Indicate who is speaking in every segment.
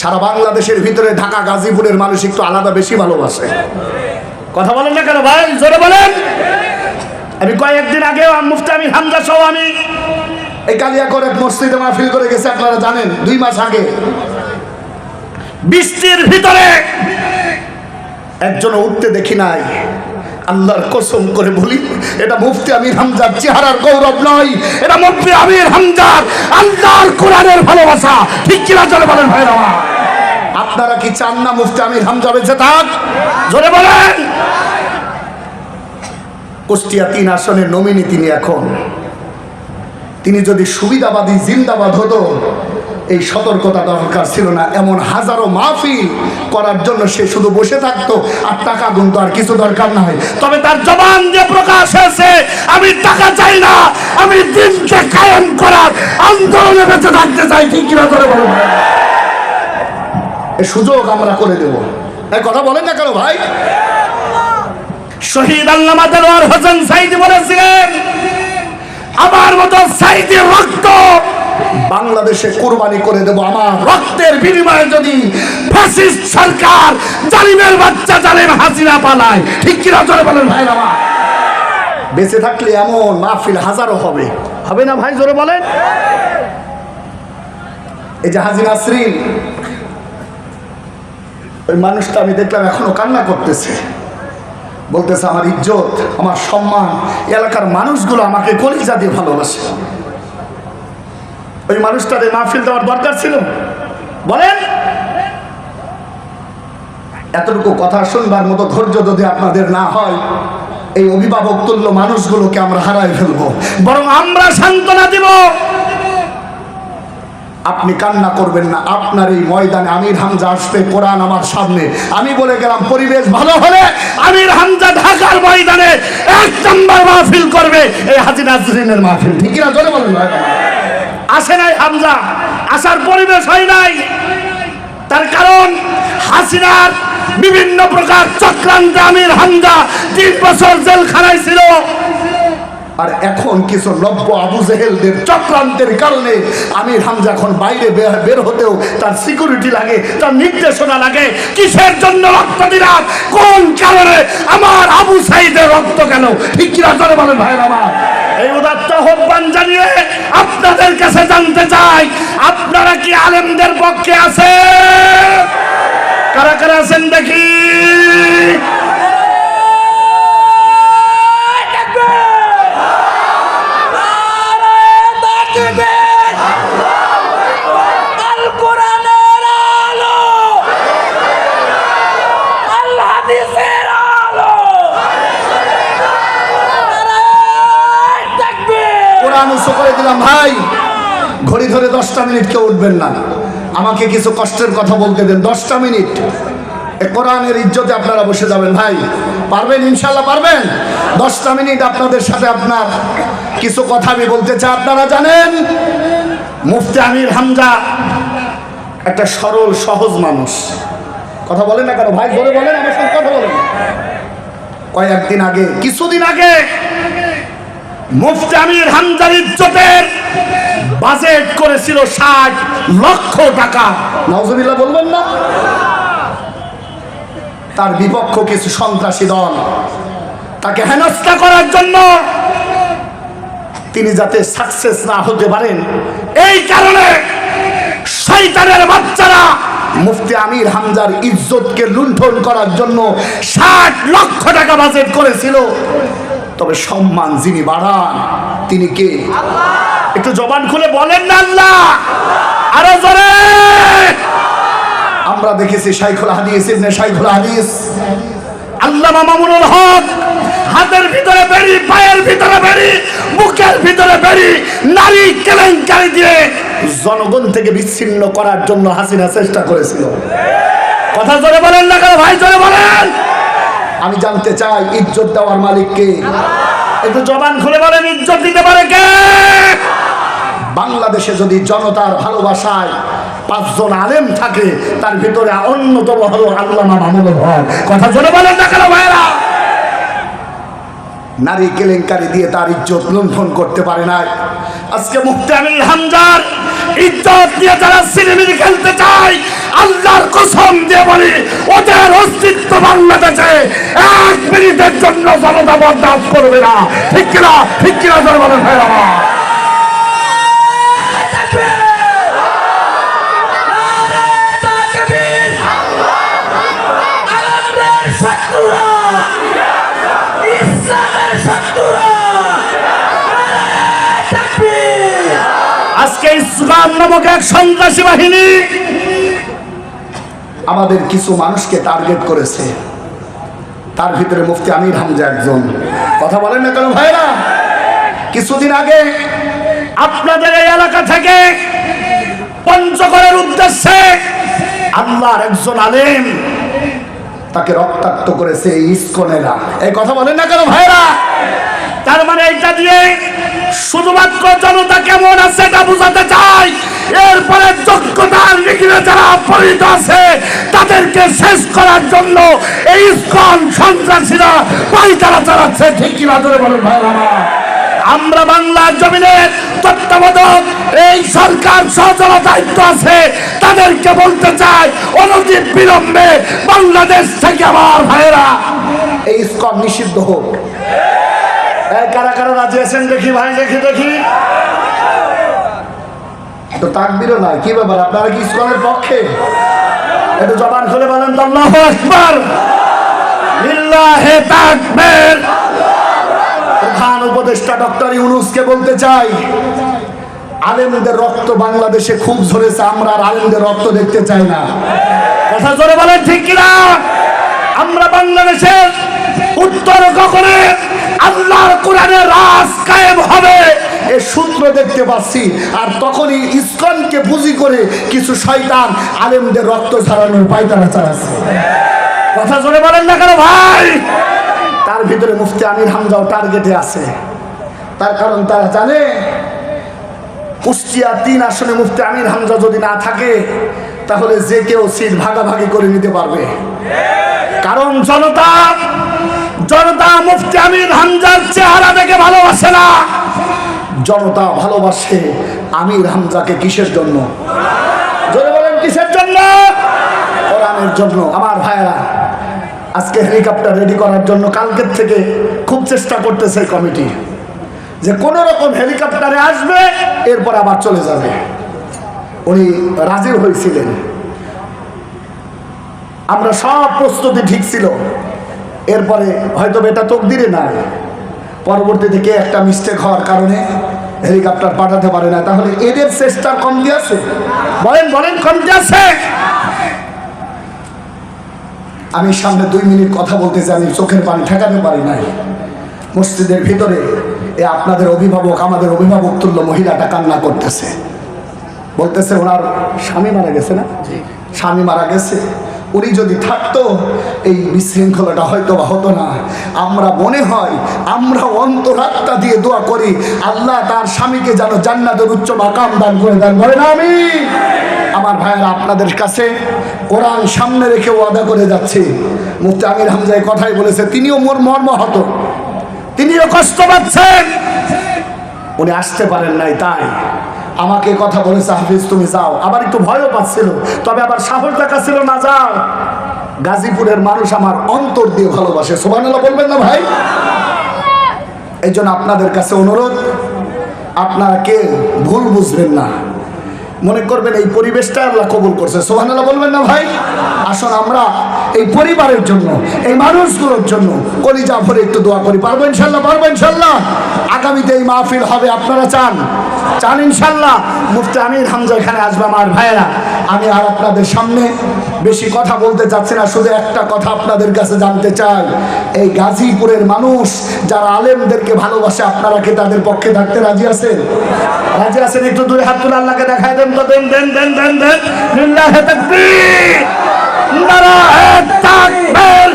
Speaker 1: সারা বাংলাদেশের ভিতরে ঢাকা গাজীপুরের মানুষ একটু আলাদা বেশি ভালোবাসে। কথা বলেন না কেন ভাই? জোরে বলেন। আমি কয়েকদিন আগে মুফতি আমি হামজা সহ আমি এই কালিয়াকর এক মসজিদে মাহফিল করে গেছে আপনারা জানেন দুই মাস আগে। বৃষ্টির ভিতরে একজন উঠতে দেখি নাই। আল্লাহর কসম করে বলি, এটা মুফতি আমির হামজার চেহারার গৌরব নয়, এটা মুফতি আমির হামজার আল্লাহর কোরআনের ভালোবাসা। ঠিক কিনা চলে বলেন ভাই আমার? আপনারা কি চান না মুফতি আমির হামজা বেঁচে থাক? জোরে বলেন। কুষ্টিয়া তিন আসনের নমিনি তিনি এখন। তিনি যদি সুবিধাবাদী জিন্দাবাদ হতো এই সতর্কতা দরকার ছিল না। এমন হাজারো মাহফিল করার জন্য সে শুধু বসে থাকতো আর টাকা গুনতো আর কিছু দরকার নাই তবে তার জবান যে প্রকাশ হয়েছে, আমি টাকা চাই না, আমি দিনকে কায়েম করার আন্দোলনে বেঁচে থাকতে চাই। ঠিক কিনা করে বলো। সুযোগ আমরা করে দেব। এই কথা বলেন না কেন ভাই? শহীদ আল্লামা দেলোয়ার হোসেন সাইদি বলেছিলেন, আমার মতো সাইদের রক্ত বাংলাদেশে কোরবানি করে দেব আমার রক্তের বিনিময়ে যদি ফ্যাসিস্ট সরকার জালিমের বাচ্চা জালিম হাসিনা পালায়। ঠিক কিনা জোরে বলেন ভাই আমার বেঁচে থাকলে এমন মাহফিল হাজারো হবে। হবে না ভাই, জোরে বলেন? এই যে হাজি নাসরিন ওই মানুষটা আমি দেখলাম এখনও কান্না করতেছে। বলতেছে, আমার ইজ্জত, আমার সম্মান এলাকার মানুষগুলো আমাকে কলিজা দিয়ে ভালোবাসে। ওই মানুষটাদের মাহফিল দেওয়ার দরকার ছিল। বলেন। এতটুকু কথা শুনবার মতো ধৈর্য যদি আপনাদের না হয়, এই অভিভাবক তুল্য মানুষগুলোকে আমরা হারাই ফেলব। বরং আমরা সান্ত্বনা দিব। আপনি কান্না করবেন না, আপনার এই ময়দানে আমির হামজা আসবে কোরআন আমার সামনে। আমি বলে গেলাম, পরিবেশ ভালো হলে আমির হামজা ঢাকার ময়দানে এক নম্বর মাহফিল করবে এই হাজি নাজরিনের মাহফিল। ঠিক না জোরে বলেন। আসে নাই হামজা। আসার পরিবেশ হয় নাই। তার কারণ হাসিনার বিভিন্ন প্রকার চক্রান্ত আমির হামজা তিন বছর জেলখানায় ছিল। আর এখন কিছু নব্য আবু জেহেলদের চক্রান্তের কারণে আমির হামজা এখন বাইরে বের হতেও তার সিকিউরিটি লাগে, তার নির্দেশনা লাগে। কিসের জন্য রক্ত দিলাম? কোন কারণে আমার আবু সাইদের রক্ত কেন ঠিক কিনা বলেন ভাই আমার এই উদাত্ত আহ্বান জানিয়ে আপনাদের কাছে জানতে চাই, আপনারা কি আলেমদের পক্ষে আছে কারা কারা আছেন দেখি। কোরআন উৎস করে দিলাম, ভাই, ঘড়ি ধরে দশটা মিনিট কেউ উঠবেন না। আমাকে কিছু কষ্টের কথা বলতে দেন, দশটা মিনিট। কোরআনের ইজ্জতে আপনারা বসে যাবেন, ভাই, পারবেন ইনশাল্লাহ পারবেন? দশটা মিনিট আপনাদের সাথে আপনার কিছু কথা আমি বলতে চাই। আপনারা জানেন, মুফতি আমির হামজা একটা সরল, সহজ মানুষ। কথা বলেন না কেন? ভাই, বলে বলেন, আমার সঙ্গে কথা বলেন। কয়েকদিন আগে, কিছুদিন আগে মুফতি আমির হামজার ইজ্জতের বাজেট করেছিল ষাট লক্ষ টাকা। নজরুল্লাহ বলবেন না? তার বিপক্ষ কিছু সন্ত্রাসী দল তাকে হেনস্থা করার জন্য তিনি যাতে সাকসেস না হতে পারেন, এই কারণে শয়তানের বাচ্চারা মুফতি আমির হামজার ইজ্জতকে লুণ্ঠন করার জন্য ষাট লক্ষ টাকা বাজেট করেছিল। তবে সম্মান যিনি বাড়ান, তিনি কে? একটু জবান খুলে বলেন না আল্লাহ। আরও জোরে। আমরা দেখেছি শাইখুল হাদিস, ইবনে শাইখুল হাদিস। আল্লামা মামুনুল হক, হাতের ভিতরে বেরি, পায়ের ভিতরে বেরি, বুকের ভিতরে বেরি, নারী কেলেঙ্কারি দিয়ে জনগণ থেকে বিচ্ছিন্ন করার জন্য হাসিনা চেষ্টা করেছিল। কথা জোরে বলেন না কেন ভাই, জোরে বলেন। আমি জানতে চাই ইজ্জত দেওয়ার মালিককে একটু জবান খুলে বলেন ইজ্জত দিতে পারে কে? বাংলাদেশে যদি জনতার ভালোবাসায় পাঁচজন আলেম থাকে তার ভিতরে অন্যতম হলো আল্লামা মামুনুল হক। কথা জোরে বলেন না কেন ভাইরা নারী কেলেঙ্কারি দিয়ে তার ইজ্জত লুণ্ঠন করতে পারে না আজকে মুক্তি আমির হামজার ইজ্জত নিয়ে যারা সিনেমিনি খেলতে চায়, আল্লাহর কসম দিয়ে বলি, ওদের অস্তিত্ব বাংলাদেশে এক মিনিটের জন্য জনতা বরদাস্ত করবে না। ঠিক কিনা? ঠিক কিনা, জনগণের ভাইরা আজকে নামক এক সন্ত্রাসী বাহিনী আমাদের কিছু মানুষকে টার্গেট করেছে। তার ভিতরে মুফতি আমির হামজা একজন। কথা বলেন না কেন ভাইরা? কিছুদিন আগে আপনাদের এই এলাকা থেকে পঞ্চগড়ের উদ্দেশ্যে আল্লাহর একজন আলেম তাকে রক্তাক্ত করেছে ইস্কনেরা। এই কথা বলেন না কেন ভাইরা? তার মানে এইটা দিয়ে শুধুমাত্র জনতা কেমন আছে এটা বোঝাতে চাই এরপরে যোগ্যতার নিখিলে যারা অপরিণত আছে, তাদেরকে শেষ করার জন্য এই ইস্কন সন্ত্রাসীরা পাইতারা চালাচ্ছে। ঠিক কিনা ধরে বলেন ভাইরা আমরা? বাংলার জমিনের তত্ত্বাবধায়ক, এই সরকার সহজল দায়িত্ব আছে, তাদেরকে বলতে চাই, অনতি বিলম্বে বাংলাদেশ থেকে আমার ভাইরা এই স্কম নিষিদ্ধ হোক। কারা কারা রাজি আছেন দেখি ভাই, দেখি দেখি। তো তাকবিরও নাই। কি ব্যাপার? আপনারা কি পক্ষে? একটু জবান খুলে বলেন তো প্রধান উপদেষ্টা ডক্টর ইউনুসকে বলতে চাই, আলেমদের রক্ত বাংলাদেশে খুব ঝরেছে, আমরা আর আলেমদের রক্ত দেখতে চাই না। কথা জোরে বলেন, ঠিক কিনা? আমরা বাংলাদেশের উত্তর কখনে আল্লাহর কোরআনের রাজ কায়েম হবে। এ সূত্র দেখতে পাচ্ছি। আর তখনই ইসকনকে পুঁজি করে কিছু শয়তান আলেমদের রক্ত ঝরানোর পায়তারা চালাচ্ছে। কথা জোরে বলেন না কেন ভাই? তার ভিতরে মুফতি আমির হামজাও টার্গেটে আছে। তার কারণ তারা জানে, কুষ্টিয়া তিন আসনে মুফতি আমির হামজা যদি না থাকে, তাহলে যে কেউ সিট ভাগাভাগি করে নিতে পারবে। কারণ জনতা জনতা মুফতি আমির হামজার চেহারা দেখে ভালোবাসে না। জনতা ভালোবাসে আমির হামজাকে কিসের জন্য? বলেন, কিসের জন্য? জন্য। আমার আজকে হেলিকপ্টার রেডি করার জন্য কালকের থেকে খুব চেষ্টা করতেছে কমিটি যে হেলিকপ্টারে আসবে, এরপর আবার চলে যাবে। উনি রাজি হয়েছিলেন। আমরা সব প্রস্তুতি ঠিক ছিল। এরপরে হয়তো এটা তকদিরে না পরবর্তীতে কে একটা মিস্টেক হওয়ার কারণে হেলিকপ্টার পাঠাতে পারে না। তাহলে এদের চেষ্টা কমতি আছে? বলেন বলেন কমতি আছে? আমি সামনে দুই মিনিট কথা বলতেছি আমি চোখের পানি ঠেকাতে পারি নাই। মসজিদের ভিতরে এ আপনাদের অভিভাবক আমাদের অভিভাবক তুল্য মহিলাটা কান্না করতেছে। বলতেছে ওনার স্বামী মারা গেছে না? স্বামী মারা গেছে। উনি যদি থাকতো, এই বিশৃঙ্খলাটা হয়তো বা হতো না। আমরা মনে হয়, আমরা অন্তরাত্মা দিয়ে দোয়া করি, আল্লাহ তার স্বামীকে যেন জান্নাতের উচ্চ মাকাম দান করে দেন। বলে না আমি আমার ভাইয়েরা, আপনাদের কাছে কোরআন সামনে রেখে ওয়াদা করে যাচ্ছে। মুফতি আমির হামজা এই কথাই বলেছে, তিনিও মোর মর্মাহত তিনিও কষ্ট পাচ্ছেন। উনি আসতে পারেন নাই, তাই আমাকে কথা বলেছে, হাফিজ, তুমি যাও। আবার একটু ভয়ও পাচ্ছিল, তবে আবার সাহস দেখাচ্ছিল, না, যাও। গাজীপুরের মানুষ আমার অন্তর দিয়ে ভালোবাসে। সোবানাল্লাহ বলবেন না ভাই? এই আপনাদের কাছে অনুরোধ, আপনারা কে ভুল বুঝবেন না। মনে করবেন এই পরিবেশটা আল্লাহ কবুল করছে। সোহানাল্লাহ বলবেন না ভাই? আসুন আমরা এই পরিবারের জন্য, এই মানুষগুলোর জন্য কলিজা ভরে একটু দোয়া করি। পারব ইনশাল্লাহ পারব ইনশাল্লাহ। আগামীতে এই মাহফিল হবে, আপনারা চান। চান ইনশাল্লাহ। মুফতি আমির হামজা এখানে আসবে আমার ভাইয়েরা। আমি আর আপনাদের সামনে বেশি কথা বলতে চাচ্ছি না, শুধু একটা কথা আপনাদের কাছে জানতে চাই। এই গাজীপুরের মানুষ, যারা আলেমদেরকে ভালোবাসে, আপনারা কি তাদের পক্ষে থাকতে রাজি আছেন? রাজি আছেন? একটু দূরে হাত তুলে আল্লাহকে দেখায় দেন তো, দেন দেন দেন দেন দেন। লিল্লাহে তাকবীর। নারায়ে তাকবীর।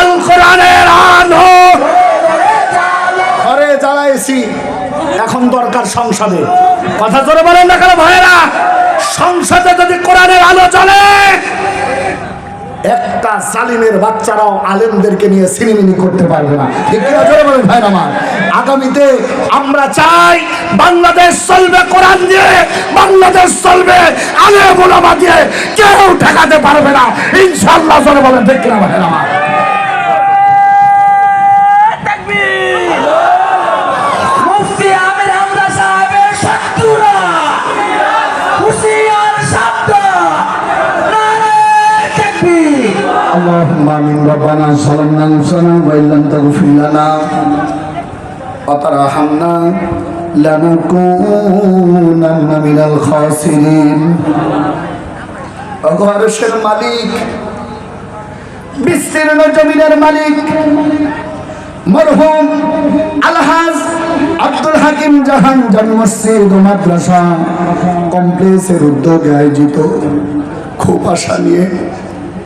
Speaker 1: আল কোরআনের আলো। এখন দরকার সংসদে। কথা জোরে বলেন না কেন ভাইয়েরা? সংসদে যদি কোরআনের আলো কেন না একটা জালিমের বাচ্চারাও আলেমদেরকে নিয়ে সিনেমিনি করতে পারবে না। ঠিক কি আছে বলেন ভাই আমার? আগামীতে আমরা চাই বাংলাদেশ চলবে কোরআন দিয়ে, বাংলাদেশ চলবে আলেম ওলামা দিয়ে। কেউ ঠেকাতে পারবে না। ইনশাআল্লাহ চলে বলেন, ঠিক কিনা ভাই আমার? ربنا ظلمنا انفسنا وان لم تغفر لنا وترحمنا لنكونن من الخاسرين অগরশের মালিক বিস্তীর্ণ জমিনের মালিক মরহুম আলহাজ আব্দুল হাকিম জাহান জামি মসজিদ ও মাদ্রাসা কমপ্লেক্সের উদ্যোগে আয়োজিত খুব আশা নিয়ে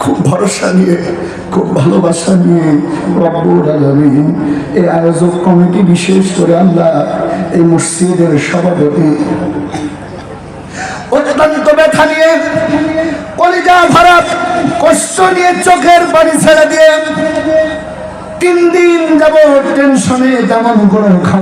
Speaker 1: খুব ভরসা নিয়ে, খুব ভালোবাসা নিয়ে রব্বুল আলামিন এই আয়োজক কমিটি বিশেষ করে আল্লাহ এই মসজিদের সভাপতি। অত্যন্ত ব্যথা নিয়ে, কলিজা ভরা কষ্ট নিয়ে চোখের পানি ছেড়ে দিয়ে তিন দিন যাব টেনশনে তেমন খাওয়া